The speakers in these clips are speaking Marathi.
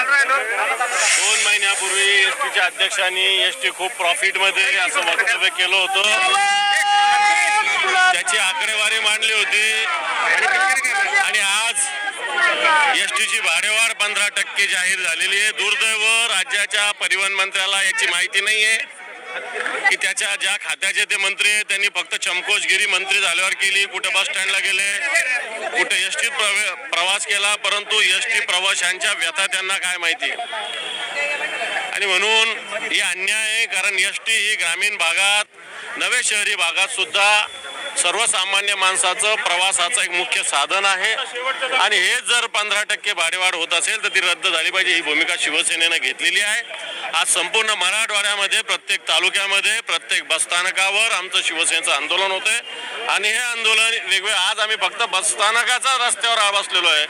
दोन महिन्यापूर्वी एस टीच्या अध्यक्षांनी एस टी खूप प्रॉफिटमध्ये असं वक्तव्य केलं होतं. त्याची आकडेवारी मांडली होती. आणि आज एस टीची भाडेवाढ पंधरा टक्के जाहीर झालेली आहे. दुर्दैव राज्याच्या परिवहन मंत्र्याला याची माहिती नाही आहे की त्याच्या ज्या खात्याचे ते मंत्री आहेत त्यांनी फक्त चमकोशगिरी मंत्री झाल्यावर केली कुठे बस स्टँडला गेले कुठे एस टीत प्रवास केला परंतु एस टी प्रवाशांच्या व्यथा त्यांना काय माहिती? आणि म्हणून ही अन्याय आहे कारण एस टी ही ग्रामीण भागात नवे शहरी भागात सुद्धा सर्वसामान्य माणसाचं प्रवासाचं एक मुख्य साधन आहे. आणि हे जर पंधरा टक्के भाडेवाढ होत असेल तर ती रद्द झाली पाहिजे. ही भूमिका शिवसेनेनं घेतलेली आहे. आज संपूर्ण मराठवाड्यामध्ये प्रत्येक तालुक्यामध्ये प्रत्येक बसस्थानकावर आमचं शिवसेनेचं आंदोलन होतंय. आणि हे आंदोलन वेगवेगळे आज आम्ही फक्त बसस्थानकाचा रस्त्यावर आ- बसलेलो आहे.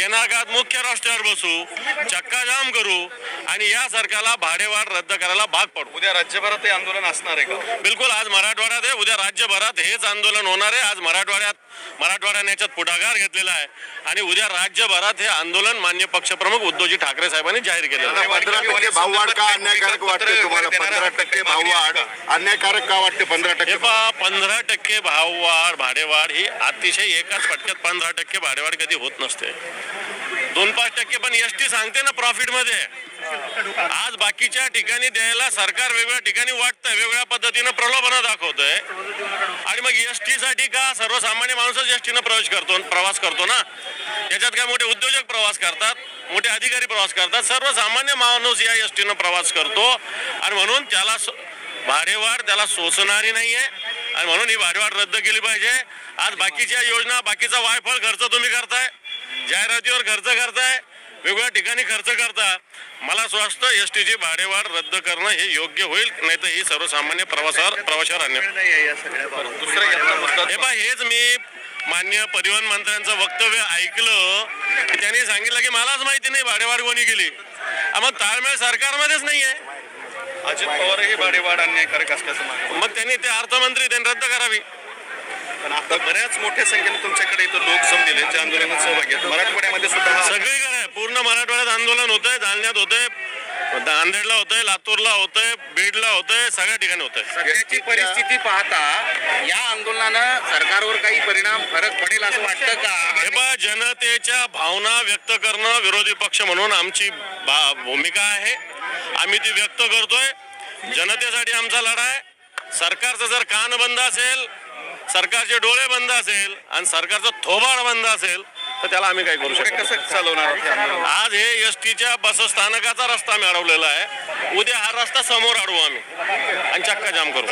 येणार काळात मुख्य रस्त्यावर बसू चक्काजाम करू आणि या सरकारला भाडेवाढ रद्द करायला भाग पडू. उद्या राज्यभरात हे आंदोलन असणार आहे का? बिलकुल आज मराठवाड्यात आहे. उद्या राज्यभरात हेच आंदोलन होणार आहे. आज मराठवाड्यात मराठवाड्याने याच्यात पुढाकार घेतलेला आहे. आणि उद्या राज्यभरात हे आंदोलन मान्य पक्षप्रमुख उद्धवजी ठाकरे साहेबांनी जाहीर केलेलं आहे. पंधरा टक्के भाववाढ का अन्यायकारक वाटते तुम्हाला? पंधरा टक्के भाववाढ. अन्यायकारक का वाटते पंधरा हे टक्के पहा पंधरा टक्के भाववाढ भाडेवाढ ही अतिशय एकाच फटक्यात पंधरा टक्के भाडेवाढ कधी होत नसते. दोन पाच टक्के पण एस टी सांगते ना प्रॉफिटमध्ये. आज बाकीच्या ठिकाणी द्यायला सरकार वेगवेगळ्या ठिकाणी वाटतंय वेगवेगळ्या पद्धतीनं प्रलोभनं दाखवतंय. आणि मग एस टी साठी का सर्वसामान्य माणूसच एस टीनं प्रवेश करतो प्रवास करतो ना? याच्यात काय मोठे उद्योजक प्रवास करतात मोठे अधिकारी प्रवास करतात सर्वसामान्य माणूस या एस टीनं प्रवास करतो. आणि म्हणून त्याला भाडेवाढ त्याला सोसणारी नाहीये. आणि म्हणून ही भाडेवाढ रद्द केली पाहिजे. आज बाकीच्या योजना बाकीचा वायफळ खर्च तुम्ही करताय जाहिरातीवर खर्च करताय वेगवेगळ्या ठिकाणी खर्च करता. मला असं वाटतं एस टीची भाडेवाढ रद्द करणं हे योग्य होईल नाही तर ही सर्वसामान्य प्रवासावर प्रवाशावर मुद्दा हे पहा हेच मी मान्य परिवहन मंत्र्यांचं वक्तव्य ऐकलं. की त्यांनी सांगितलं की मलाच माहिती नाही भाडेवाढ कोणी केली. मग ताळमेळ सरकारमध्येच नाहीये अजित पवारही भाडेवाढ अन्यायकारक असल्याचं मग त्यांनी ते अर्थमंत्री त्यांनी रद्द करावी. पण आता बऱ्याच मोठ्या संख्येने तुमच्याकडे इथं लोक जमलेले आहेत, जे आंदोलनात सहभागी आहेत. मराठवाड्यामध्ये सुद्धा सगळीकडे आहे. पूर्ण मराठवाड्यात आंदोलन होतंय जालन्यात होतंय नांदेडला होतंय लातूरला होतंय बीडला होतंय सगळ्या ठिकाणी होतंय. सध्याची परिस्थिती पाहता या आंदोलनानं सरकारवर काही परिणाम फरक पडेल असं वाटतं का? हे पहा जनतेच्या भावना व्यक्त करणं विरोधी पक्ष म्हणून आमची बा- भूमिका आहे. आम्ही ती व्यक्त करतोय. जनतेसाठी आमचा लढा आहे. सरकारचं जर कान बंद असेल सरकारचे डोळे बंद असेल आणि सरकारचं थोबाड बंद असेल तर त्याला आम्ही काय करू शकतो कसं चालवणार हे? आज हे एस टीच्या बसस्थानकाचा रस्ता आम्ही अडवलेला आहे. उद्या हा रस्ता समोर अडवू आम्ही आणि चक्का जाम करू.